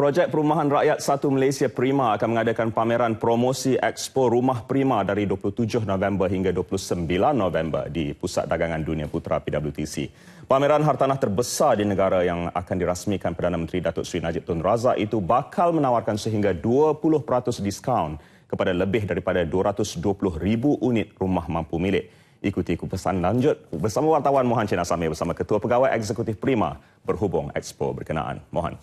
Projek Perumahan Rakyat Satu Malaysia Prima akan mengadakan pameran promosi Expo Rumah Prima dari 27 November hingga 29 November di Pusat Dagangan Dunia Putra PWTC. Pameran hartanah terbesar di negara yang akan dirasmikan Perdana Menteri Datuk Seri Najib Tun Razak itu bakal menawarkan sehingga 20% diskaun kepada lebih daripada 220,000 unit rumah mampu milik. Ikuti kupasan lanjut bersama wartawan Mohan Cina Samir bersama Ketua Pegawai Eksekutif Prima berhubung Expo berkenaan. Mohan.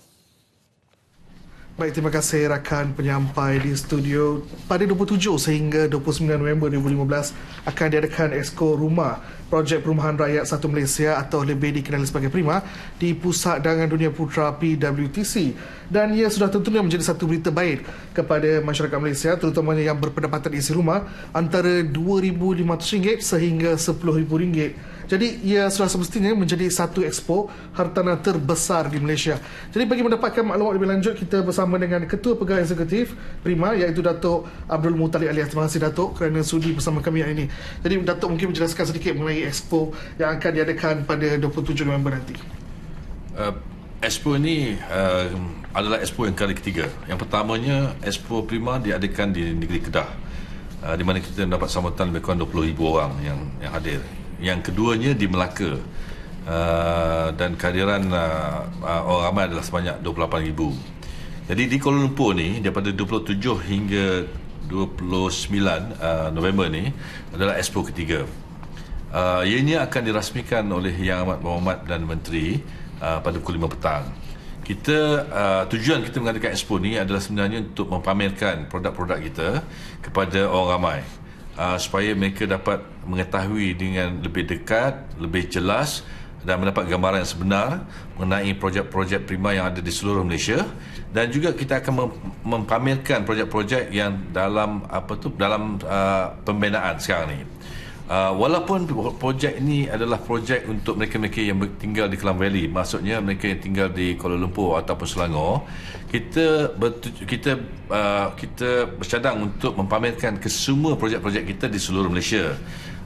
Baik, terima kasih rakan penyampai di studio. Pada 27 sehingga 29 November 2015 akan diadakan Exco Rumah Projek Perumahan Rakyat Satu Malaysia atau lebih dikenali sebagai Prima di Pusat Dagangan Dunia Putra PWTC. Dan ia sudah tentunya menjadi satu berita baik kepada masyarakat Malaysia terutamanya yang berpendapatan isi rumah antara RM2,500 sehingga RM10,000 jadi ia sudah semestinya menjadi satu expo hartanah terbesar di Malaysia. Jadi bagi mendapatkan maklumat lebih lanjut kita bersama dengan Ketua Pegawai Eksekutif Prima iaitu Datuk Abdul Mutalib alias. Terima kasih Datuk kerana sudi bersama kami hari ini. Jadi Datuk mungkin menjelaskan sedikit mengenai expo yang akan diadakan pada 27 November nanti. Uh, expo ini uh, adalah expo yang kali ketiga. Yang pertamanya expo Prima diadakan di negeri Kedah. Uh, di mana kita dapat sambutan lebih kurang 20,000 orang yang yang hadir yang keduanya di Melaka. Uh, dan kehadiran uh, uh, orang ramai adalah sebanyak 28,000 jadi di Kuala Lumpur ni daripada 27 hingga 29 uh, November ni adalah expo ketiga. Uh, ianya akan dirasmikan oleh Yang Amat Berhormat dan Menteri uh, pada pukul 5 petang. Kita uh, tujuan kita mengadakan expo ni adalah sebenarnya untuk mempamerkan produk-produk kita kepada orang ramai uh, supaya mereka dapat mengetahui dengan lebih dekat, lebih jelas dan mendapat gambaran yang sebenar mengenai projek-projek prima yang ada di seluruh Malaysia dan juga kita akan mempamerkan projek-projek yang dalam apa tu dalam uh, pembinaan sekarang ni. Uh, walaupun projek ini adalah projek untuk mereka-mereka yang tinggal di Kelang Valley, maksudnya mereka yang tinggal di Kuala Lumpur ataupun Selangor, kita kita uh, kita bercadang untuk mempamerkan ke semua projek-projek kita di seluruh Malaysia.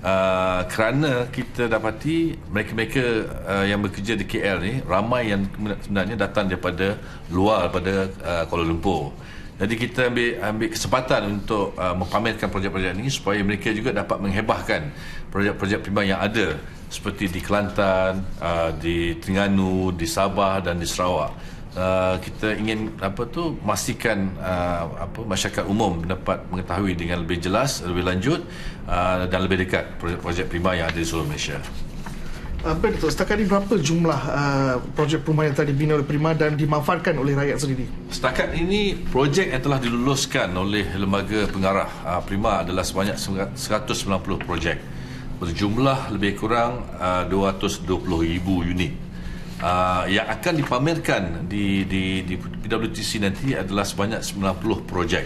Uh, kerana kita dapati mereka-mereka uh, yang bekerja di KL ni ramai yang sebenarnya datang daripada luar daripada uh, Kuala Lumpur. Jadi kita ambil ambil kesempatan untuk uh, mempamerkan projek-projek ini supaya mereka juga dapat menghebahkan projek-projek prima yang ada seperti di Kelantan, uh, di Terengganu, di Sabah dan di Sarawak. Uh, kita ingin apa tu memastikan uh, apa masyarakat umum dapat mengetahui dengan lebih jelas, lebih lanjut uh, dan lebih dekat projek-projek prima yang ada di seluruh Malaysia. Apa itu? Setakat ini berapa jumlah uh, projek perumahan yang telah dibina oleh Prima dan dimanfaatkan oleh rakyat sendiri? Setakat ini projek yang telah diluluskan oleh lembaga pengarah uh, Prima adalah sebanyak 190 projek berjumlah lebih kurang uh, 220,000 unit. Uh, yang akan dipamerkan di, di, di PWTC nanti adalah sebanyak 90 projek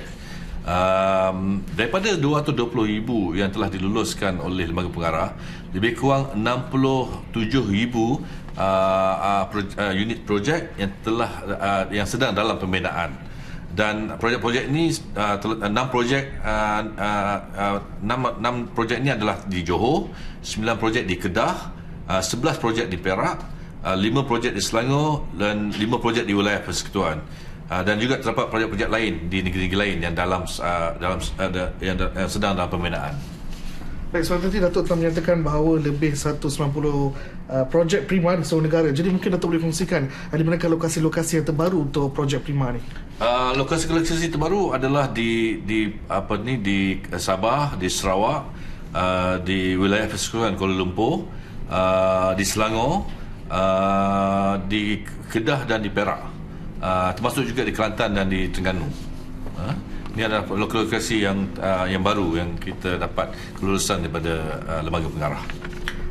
um, daripada 220,000 yang telah diluluskan oleh lembaga pengarah lebih kurang 67,000 uh, uh, uh, unit projek yang telah uh, yang sedang dalam pembinaan dan projek-projek ini uh, enam projek uh, uh, uh, enam, enam projek ini adalah di Johor, sembilan projek di Kedah, uh, sebelas projek di Perak, uh, lima projek di Selangor dan lima projek di wilayah Persekutuan. Uh, dan juga terdapat projek-projek lain di negeri-negeri lain yang dalam uh, dalam uh, yang, yang sedang dalam pembinaan. Baik, sebab tadi Datuk telah menyatakan bahawa lebih 190 uh, projek Prima di seluruh negara. Jadi mungkin Datuk boleh kongsikan uh, di manakah lokasi-lokasi yang terbaru untuk projek Prima ni? Uh, lokasi-lokasi terbaru adalah di di apa ni di Sabah, di Sarawak, uh, di wilayah Persekutuan Kuala Lumpur, uh, di Selangor, uh, di Kedah dan di Perak. Ah, termasuk juga di Kelantan dan di Terengganu. Uh, ini adalah lokasi yang uh, yang baru yang kita dapat kelulusan daripada uh, lembaga pengarah.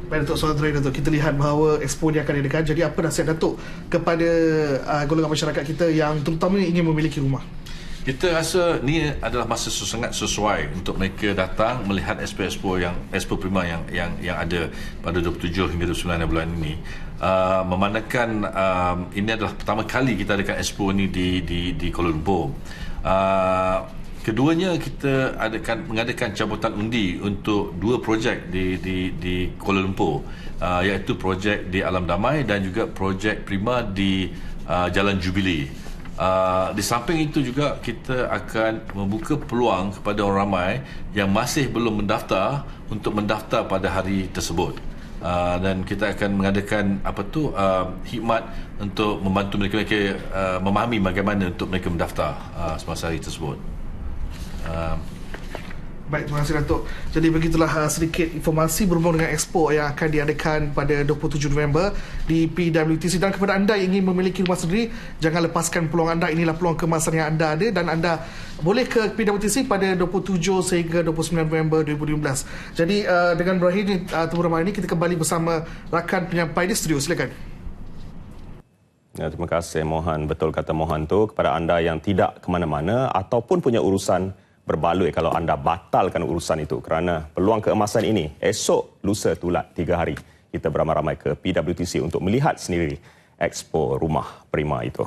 Baik Datuk Soal Datuk, kita lihat bahawa expo ini akan diadakan. Jadi apa nasihat Datuk kepada uh, golongan masyarakat kita yang terutama ingin memiliki rumah? Kita rasa ni adalah masa sangat sesuai untuk mereka datang melihat expo-expo yang expo prima yang yang yang ada pada 27 hingga 29 bulan ini. Uh, memandangkan um, ini adalah pertama kali kita adakan expo ini di di di Kuala Lumpur. Uh, keduanya kita adakan mengadakan cabutan undi untuk dua projek di di di Kuala Lumpur uh, iaitu projek di Alam Damai dan juga projek prima di uh, Jalan Jubilee. Uh, di samping itu juga kita akan membuka peluang kepada orang ramai yang masih belum mendaftar untuk mendaftar pada hari tersebut. Uh, dan kita akan mengadakan apa tu uh, hikmat untuk membantu mereka-mereka uh, memahami bagaimana untuk mereka mendaftar uh, semasa hari tersebut. Uh, Baik, terima kasih Datuk. Jadi begitulah uh, sedikit informasi berhubung dengan Expo yang akan diadakan pada 27 November di PWTC. Dan kepada anda yang ingin memiliki rumah sendiri, jangan lepaskan peluang anda. Inilah peluang kemasan yang anda ada dan anda boleh ke PWTC pada 27 sehingga 29 November 2015. Jadi uh, dengan berakhir uh, temu ramai ini, kita kembali bersama rakan penyampai di studio. Silakan. Ya, terima kasih Mohan. Betul kata Mohan tu kepada anda yang tidak ke mana-mana ataupun punya urusan berbaloi kalau anda batalkan urusan itu kerana peluang keemasan ini esok lusa tulat tiga hari kita beramai-ramai ke PWTC untuk melihat sendiri Expo Rumah Prima itu.